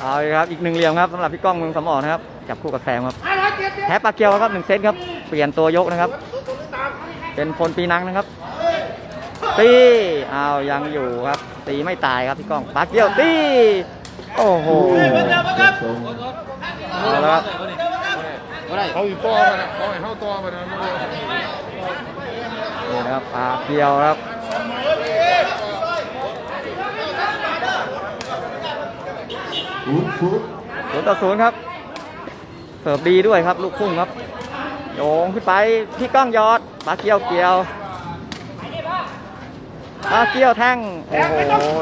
เอาเลยครับอีกหนึ่งเหลี่ยมครับสำหรับพี่ก้องเมืองสมอนะครับจับคู่กับแซมครับแพ้ปลาเกียวครับหนึ่งเซตครับเปลี่ยนตัวยกนะครับ เป็นพลปีนังนะครับตีเอายังอยู่ครับตีไม่ตายครับพี่ก้องปลาเกียวตีโอ้โหเอาละครับเขาอยู่ตัวมันอะเขาให้เข้าตัวมันนะไม่รู้นี่นะครับปลาเกียวครับ ศูนย์ศูนย์ศูนย์ต่อศูนย์ครับ เสิร์ฟดีด้วยครับ ลูกพุ่งครับ โยงขึ้นไป พี่ก้องยอดปลาเกียวเกี่ยวปลาเกียวแท่ง โอ้โห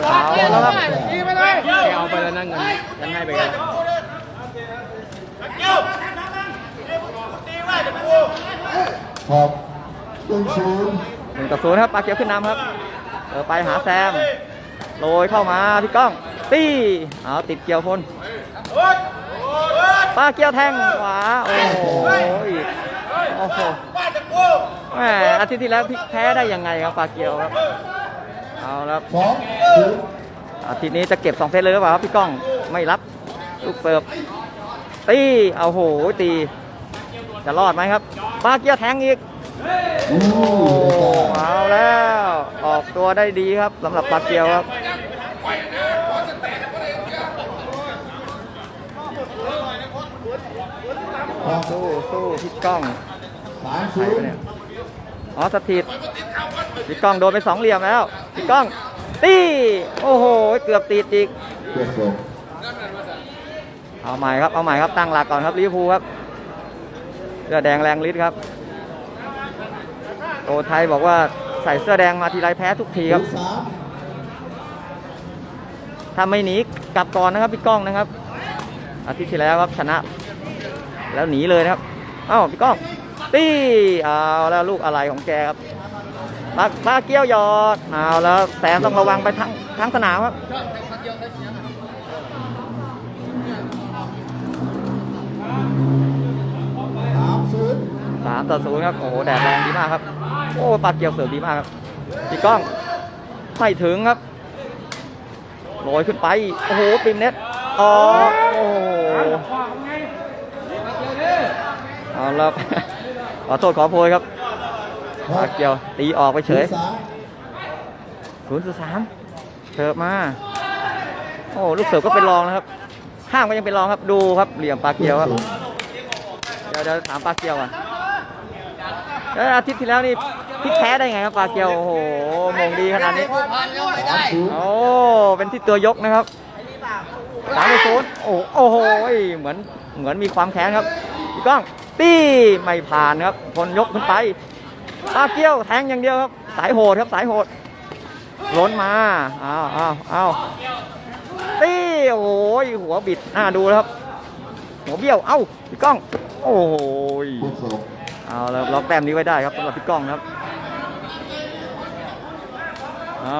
เอาแล้วครับเอาไปแล้วนั่งเงินกันให้ไปกันขอบหนึ่งศูนย์หนึ่งต่อศูนย์ครับปลาเกียวขึ้นนำครับเออไปหาแซม โรยเข้ามาพี่ก้อง ตี้เอาติดเกี่ยวพลปลาเกียวแท่งขวาโอ้โหโอ้โหแหมอาทิตย์ที่แล้วพลิกแพ้ได้ยังไงครับปลาเกียวครับเอาแล้วสองศูนย์อาทิตย์นี้จะเก็บ2เซตเลยหรือเปล่าครับพี่ก้องไม่รับลูกเสิร์ฟตีเอาโหตี จะรอดไหมครับปาเกียร์แทงอีกโอ้โอ้เอาแล้ว ออกตัวได้ดีครับสำหรับปาเกียวครับ ขอบ สู้สู้พี่ก้องสามใครศูนวะย์เนี่ยอ๋อสถิตพี่ก้องโดนไปสองเหลี่ยมแล้วพี่ก้องตีโอ้โหเกือบติดอีกเจ็ดส่งเอาใหม่ครับเอาใหม่ครับตั้งหลักก่อนครับลิเวอร์พูลครับเสื้อแดงแรงฤทธิ์ครับโอไทยบอกว่าใส่เสื้อแดงมาทีไรแพ้ทุกทีครับศูนย์สามถ้าไม่หนีกลับก่อนนะครับพี่ก้องนะครับอาทิตย์ที่แล้วครับชนะ แล้วหนีเลยนะครับเอ้าพี่ก้องตีเอาแล้วลูกอะไรของแกครับปาปาเกี้ยวหยอดเอาแล้วแสนต้องระวังไปทั้งทั้งสนามครับสามต่อศูนย์ครับโอ้โหแดดแรงดีมากครับ โอ้ปาเกียวเสิร์ฟดีมากครับพี่ก้องไม่ถึงครับโรยขึ้นไป โอ้โหปิมเน็ตอ๋อโอ้โห เอาล้วขอโทษขอโพยครับหปากเกียวตีออกไปเฉยศูนย์สามศูนย์สามเสิร์ฟมา โอ้ลูกเสิร์ฟก็เป็นรองนะครับข้ามก็ยังเป็นรองครับดูครับเหลี่ยมปลาเกียวครับเดี๋ยวเดี๋ยวถามปลาเกียวก่อนแล้วอาทิตย์ที่แล้วนี่พลิกแพ้ได้ไงครับปลาเกียวโอ้โหมงดีขนาดนี้โอ้เป็นที่ตัวยกนะครับสามศูนย์โอ้โอ้โหเหมือนเหมือนมีความแค้นครับพี่ก้อง ตี้ไม่ผ่านครับพลยกขึ้นไปปลาเกี้ยวแทงอย่างเดียวครับ สายโหดครับสายโหดล้นมาอ้าวอ้าวอ้าวตี้โอ้โหหัวบิดหน้าดูแล้วครับ หัวเบี้ยวเอ้าพี่ก้อง โอ้โหเจ็ดส่งเอาแล้วล็อกแต้มนี้ไว้ได้ครับสำหรับพี่ก้องนะครับเอา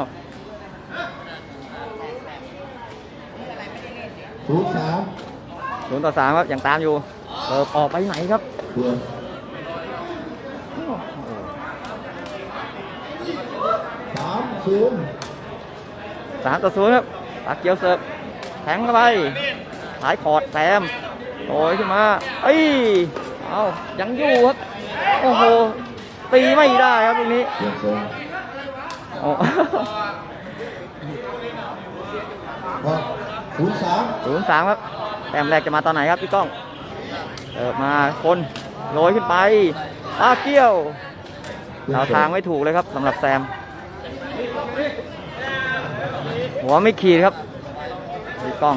ศูนย์สามศูนย์ต่อสามครับยังตามอยู่ เปิดออกไปไหนครับเดือนสามศูนย์สามต่อศูนย์ครับปากเกียวเสิร์ฟแทงเข้าไปสายคอร์ดแซมโอยขึ้นมาเอ้ยเอายังอยู่ครับ โอ้โห ตีไม่ได้ครับตรงนี้เจ็ดส่งโอ้หกศูนย์สามศูนย์สามครับ แต้มแรกจะมาตอนไหนครับพี่ก้อง เสิร์ฟมาคนโรยขึ้นไปปาเกี้ยวเราทางไม่ถูกเลยครับสำหรับแซม หัวไม่ขีดครับพี่ก้อง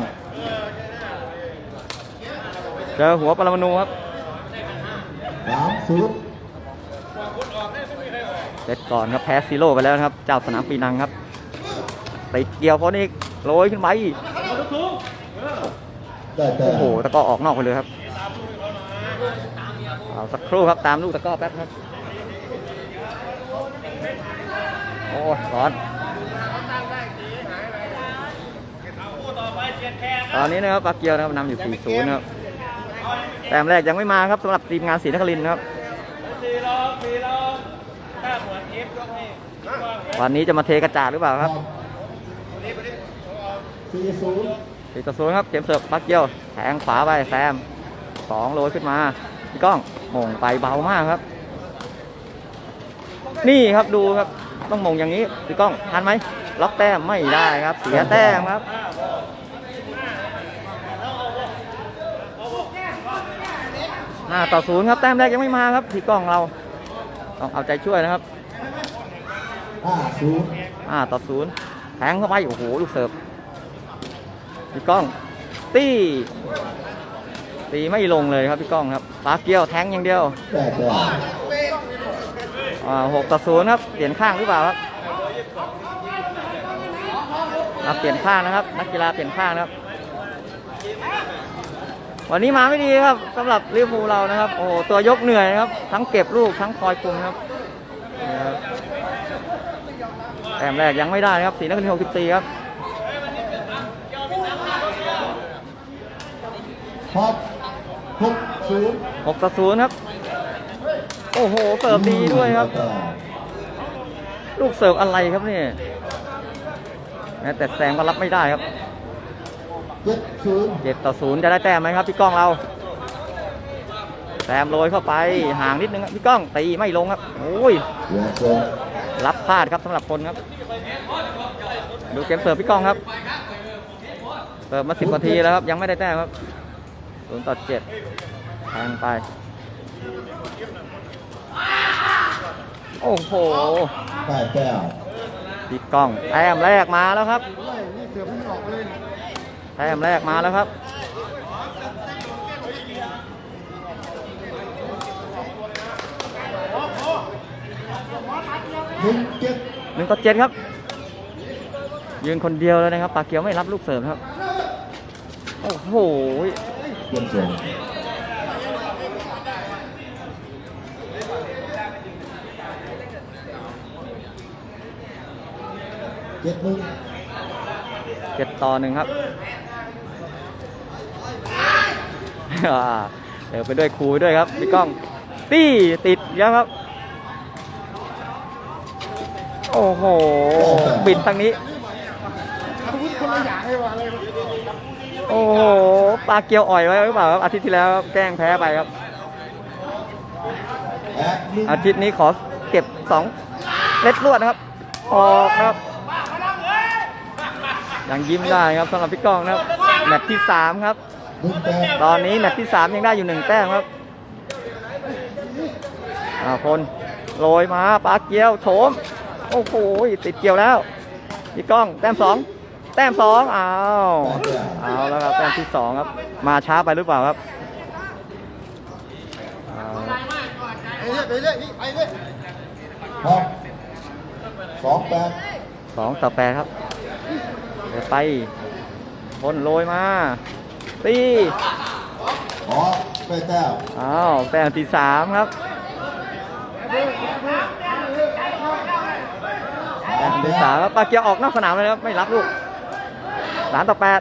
เจอหัวปรมาณูครับสามศูนย์เซตก่อนครับแพ้ซีโร่ไปแล้วนะครับ เจ้าสนามปีนังครับติดเกี่ยวคนอีกโรยขึ้นไปได้แต่โอ้โหตะกร้อออกนอกไปเลยครับ เอาสักครู่ครับตามลูกตะก้อแป๊บครับ โอ้ร้อนตอนนี้นะครับปาเกียวนะครับนำอยู่ 4-0 นะครับ แต้มแรกยังไม่มาครับสำหรับทีมงานศรีนครินครับ วันนี้จะมาเทกระจาดหรือเปล่าครับสี่ศูนย์สี่ศูนย์ครับ เกมเสิร์ฟปักเกียวแทงขวาไปแซม สองโรยขึ้นมาพี่ก้องมงไปเบามากครับ นี่ครับดูครับต้องมงอย่างนี้พี่ก้องทันไหมล็อกแต้มไม่ได้ครับ เสียแต้มครับห้าต่อศูนย์ครับแต้มแรกยังไม่มาครับพี่ก้องเราต้องเอาใจช่วยนะครับห้าศูนย์ห้าต่อศูนย์แทงเข้าไปโอ้โหลูกเสิร์ฟพี่ก้องตี้ ตีไม่ลงเลยครับพี่ก้องครับปาเกียวแทงอย่างเดียวแปดแต้มอ่าหกต่อศูนย์ครับ เปลี่ยนข้างหรือเปล่าครับอ่าเปลี่ยนข้างนะครับ นักกีฬาเปลี่ยนข้างนะครับ วันนี้มาไม่ดีครับสำหรับลิเวอร์พูลเรานะครับ โอ้โหตัวยกเหนื่อยครับ ทั้งเก็บลูกทั้งคอยคุมครับนี่ครับแต้มแรกยังไม่ได้นะครับสีนักเรียนหกสิบสี่ครับท็อป หกศูนย์หกต่อศูนย์ครับ โอ้โหเสิร์ฟดีด้วยครับ ลูกเสิร์ฟอะไรครับเนี่ยแม้แต่แซงก็รับไม่ได้ครับเจ็ดศูนย์เจ็ดต่อศูนย์จะได้แต้มไหมครับพี่ก้องเราแซมโรยเข้าไปห่างนิดนึงครับพี่ก้องตีไม่ลงครับโอ้ยเหลือสองรับพลาดครับสำหรับคนครับ ดูเกมเสิร์ฟพี่ก้องครับเสิร์ฟมาสิบนาทีแล้วครับยังไม่ได้แต้มครับ ศูนย์ต่อเจ็ดแทงไป โอ้โหได้แต้มพี่ก้องแต้มแรกมาแล้วครับแต้มแรกมาแล้วครับหนึ่งเจ็ดหนึ่งต่อเจ็ดครับ ยืนคนเดียวเลยนะครับปากเกียวไม่รับลูกเสิร์ฟครับ โอ้โห เจ็ดสองเจ็ดหนึ่งเจ็ดต่อหนึ่งครับอ่าเดี๋ยวไปด้วยครูด้วยครับพี่ก้องตี้ติดเยอะครับ โอ้โห ปิดทางนี้ โอ้โห ปลาเกียวอ่อยไว้หรือเปล่าครับอาทิตย์ที่แล้วครับแกล้งแพ้ไปครับแปดหนึ่งอาทิตย์นี้ขอเก็บสองเล็ดรวดนะครับ ออกนะครับยังยิ้มได้ครับสำหรับพี่ก้องนะครับแมตช์ที่สามครับหนึ่งแต้มตอนนี้แมตช์ที่สามยังได้อยู่หนึ่งแต้มครับอาคนโรยมาปลาเกียวโถมโอ้โหติดเกี่ยวแล้วพี่ก้องแต้มสอง แต้มสองอ้าวเอาแล้วครับแต้มที่สองครับ มาช้าไปหรือเปล่าครับเอาท็อปสองแปดสองต่อแปดครับเดี๋ยวไปคนโรยมาตีอ๋อแปดแต้มอ้าวแต้มที่สามครับแต้มที่สามครับปาเกียวออกนอกสนามเลยครับไม่รับลูก สามต่อแปด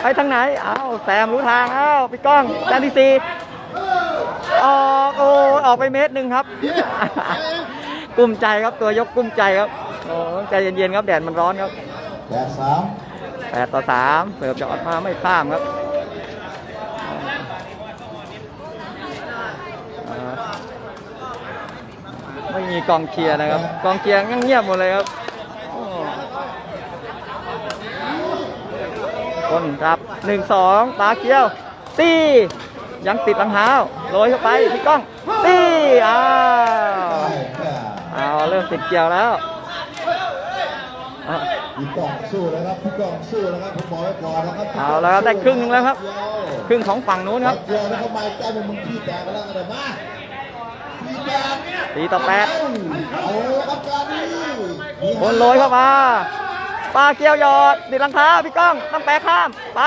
ไปทางไหน อ้าวแซมรู้ทาง อ้าวพี่ก้องแต้มที่สี่ออกโอ้ออกไปเมตรหนึ่งครับกลุ้มใจครับตัวยกกลุ้มใจครับโอ้ใจเย็นๆครับแดดมันร้อนครับแปดสามแปดต่อสามเสิร์ฟจะออกมาไม่ข้ามครับอ่าไม่มีกองเชียร์นะครับ กองเชียร์เงียบๆหมดเลยครับโอ้ คนรับหนึ่งสองตาเคียวตียังติดหลังเท้าโรยเข้าไปพี่ก้องตีอ้าวได้แต้มเอาเริ่มติดเกี่ยวแล้วอะพี่กล้องสู้นะครับพี่กล้องสู้นะครับผมบอกไว้ก่อนนะครับเอาแล้วครับได้ครึ่งหนึ่งแล้วครับ ครึ่งของฝั่งนู้นครับเดียวแล้วก็มาแก้มมึงขี้แตกกันแล้วกันเดี๋ยวมาขี้แตกตีต่อแปดเอาละครับการนี้คนโรยเข้ามา ปลาเกียวหยอดติดหลังเท้าพี่ก้องต้องแปะข้ามไป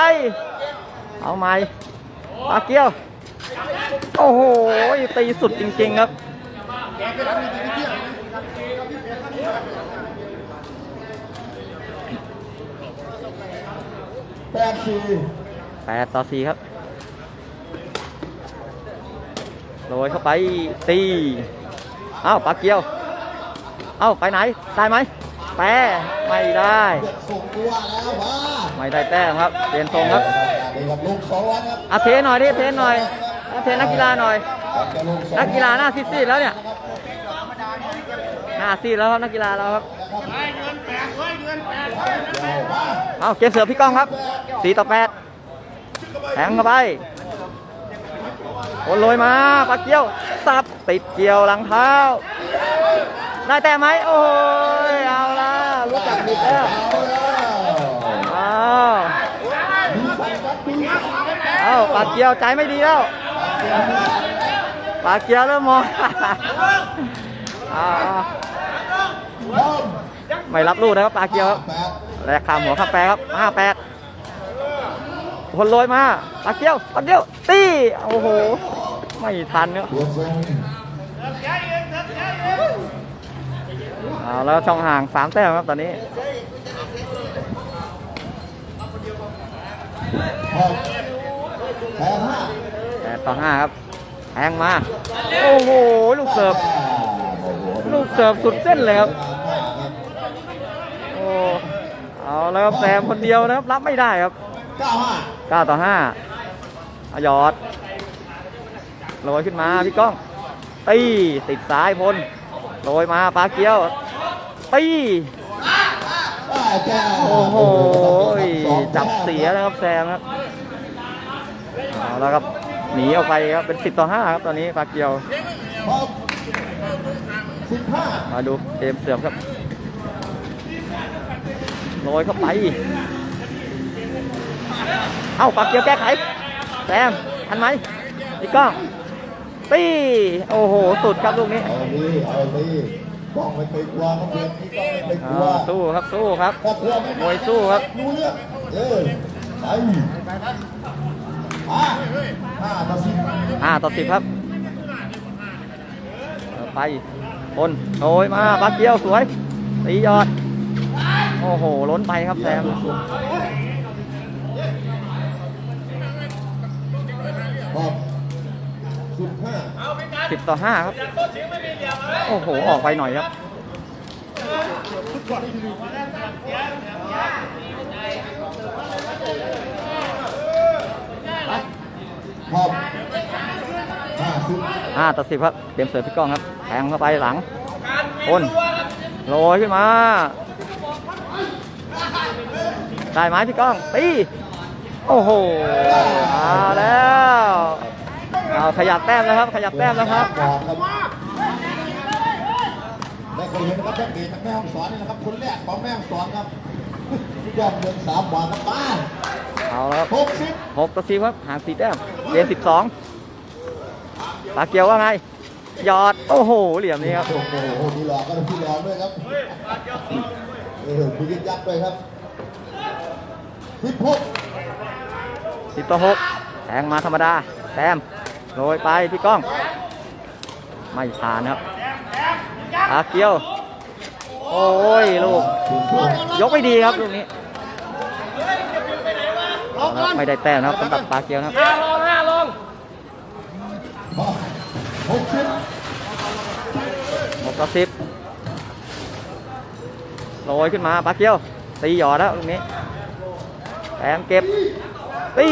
เอาใหม่ปลาเกียว โอ้โหตีสุดจริง ๆ ครับแปดสี่แปดต่อสี่ครับโรยเข้าไปตีเอ้าปลาเกียว เอ้าไปไหน ได้ไหม แปรไม่ได้ ส่งตัวแล้วมาไม่ได้แต้มครับเปลี่ยนทรงครับเด็กกับลุงสองวันครับอาเทหน่อยดิเทหน่อยอาเทนักกีฬาหน่อย กับลุงสองนักกีฬาหน้าซีดๆแล้วเนี่ย หน้าซีดแล้วครับนักกีฬาเราครับ เอาเกมเสือพี่ก้องครับสี่ต่อแปดแทงเข้าไปโอนโรยมาปาเกี้ยวสับติดเกี่ยวหลังเท้า ได้แต่ไหมโอ้ยเอา แล้วเอาวอ้าวเอาเกียวใจไม่ดีแล้วปาเกียวเริ่มมองไม่รับลูกนะครับปาเกียวครับแลกขาหัวข้าแปรครับห้าแปดคนโรยมาปาเกียวปาเกียวตีโอ้โห ไม่ทันเนาะ เรงเอาแล้วช่องห่างสามแต้มครับตอนนี้แปดต่อห้าครับแทงมา โอ้โห ลูกเสิร์ฟ ลูกเสิร์ฟสุดเส้นเลยครับ โอ้ เอาแล้วแซมคนเดียวนะครับ รับไม่ได้ครับเก้าห้า9ต่อ5เอาหยอดโรยขึ้นมาพี่ก้องตีติดซ้ายพล โรยมาปลาเกียวตีได้แจ้โอ้โหจับเสียนะครับแซมครับเอาแล้วครับหนีออกไปครับเป็น 10 ต่อ 5 ครับตอนนี้ปลาเกียว มาดูเกมเสื่อมครับโรยเข้าไป เอ้าปลาเกียวแก้ไขแซมทันไหมพี่ก้อง ตีโอ้โห สุดครับลูกนี้เอาดีเอาดีต้องไม่เคยกลัวครับเด็กนี่ต้องไม่เคยกลัวอ่าสู้ครับสู้ครับ ถ้ากลัวไม่มวยสู้ครับ รู้เรื่องเออไปอ่าห้าต่อสิบห้าต่อสิบครับเอาไปคนโรยมาปากเกียวสวยตียอด โอ้โห ล้นไปครับแซม สิบห้าสิบต่อห้าครับ โอ้โห ออกไปหน่อยครับ พร้อมห้าสิบห้าต่อสิบครับเตรียมเสิร์ฟพี่ก้องครับ แทงเข้าไปหลังคนโรยขึ้นมา ได้ไหมพี่ก้องตีโอ้โหเอาแล้ว เอาขยับแต้มนะครับ ขยับแต้มนะครับก่อนครับได้เคยเห็นนะครับแม่เกจากแม่ห้องสอนนี่นะครับคนแรกของแม่ห้องสอนครับยอดเงินสามบาทครับป้าเอาแล้วครับหกสิบหกต่อสิบครับห่างสี่แต้มเรียนสิบสองปาเกียวว่าไงหยอดโอ้โหเหลี่ยมนี้ครับโอ้โหมีหลอกก็มีหลอกด้วยครับเออมียึดยัดด้วยครับสิบหกสิบต่อหกแทงมาธรรมดาแต้ม โรยไปพี่ก้อง ไม่ผ่านครับปาเกียว โอ้ยลูก ยกไม่ดีครับลูกนี้ ไม่ได้แต้มนะครับสำหรับปาเกียวนะครับหกสิบหกต่อสิบโรยขึ้นมาปาเกียวตีหยอดแล้วลูกนี้แต้มเก็บ ตี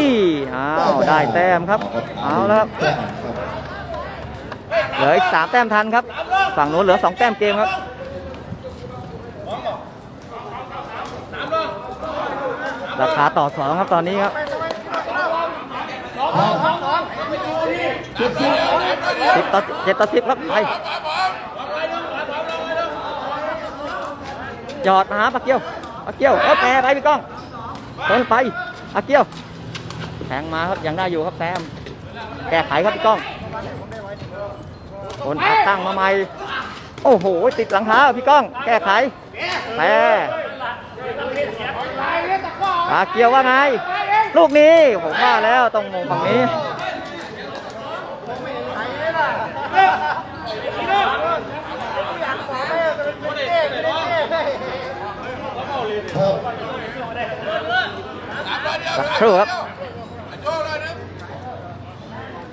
อ้าวได้แต้มครับ เอาแล้วครับเหลืออีกสามแต้มทันครับ ฝั่งนู้นเหลือสองแต้มเกมครับราคาต่อสองครับตอนนี้ครับสิบต่อเจ็ดต่อสิบครับไปจอดมาหาปากเกี้ยวปากเกี้ยวเออแปรไปพี่ก้องคนไปปากเกี้ยว แทงมาครับยังได้อยู่ครับแซมแก้ไขครับพี่ก้องคนอัดตั้งมาใหม่โอ้โห ติดหลังเท้าพี่ก้อง แก้ไขแพ้ปาเกียวว่าไง ลูกนี้ผมว่าแล้วต้องมงฝั่งนี้สักครู่ครับ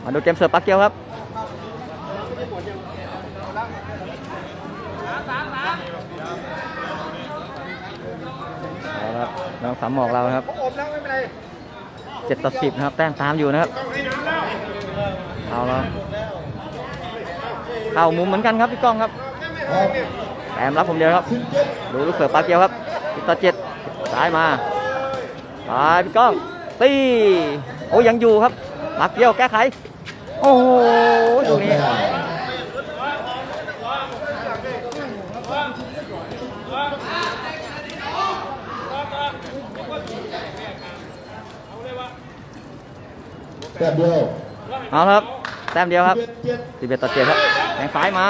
มาดูเกมเสิร์ฟปาเกียวครับน้องสามหมอกเราครับเจ็ดต่อสิบนะครับ แต้มตามอยู่นะครับ เอาแล้วเข้ามุมเหมือนกันครับพี่ก้องครับแต้มรับผมเดียวครับ ดูลูกเสือปลาเกียวครับสิบต่อเจ็ดซ้ายมาไปพี่ก้องตีโอ้ยังอยู่ครับปลาเกียวแก้ไข โอ้โหตรงนี้แต้มเดียวเอาครับ แต้มเดียวครับสิบเอ็ดเจ็ดสิบเอ็ดต่อเจ็ดครับแทงซ้ายมา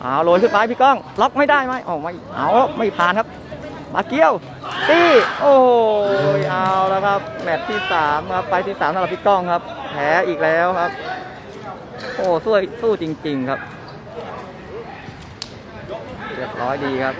เอาโรยขึ้นไปพี่ก้อง ล็อกไม่ได้ไหมอ๋อไม่เอาไม่ผ่านครับปลาเกี้ยวตีโอ้ยเอาแล้วครับ แมตช์ที่สามครับไปที่สามสำหรับพี่ก้องครับ แพ้อีกแล้วครับ โอ้สู้สู้จริง ๆ ครับเรียบร้อยดีครับ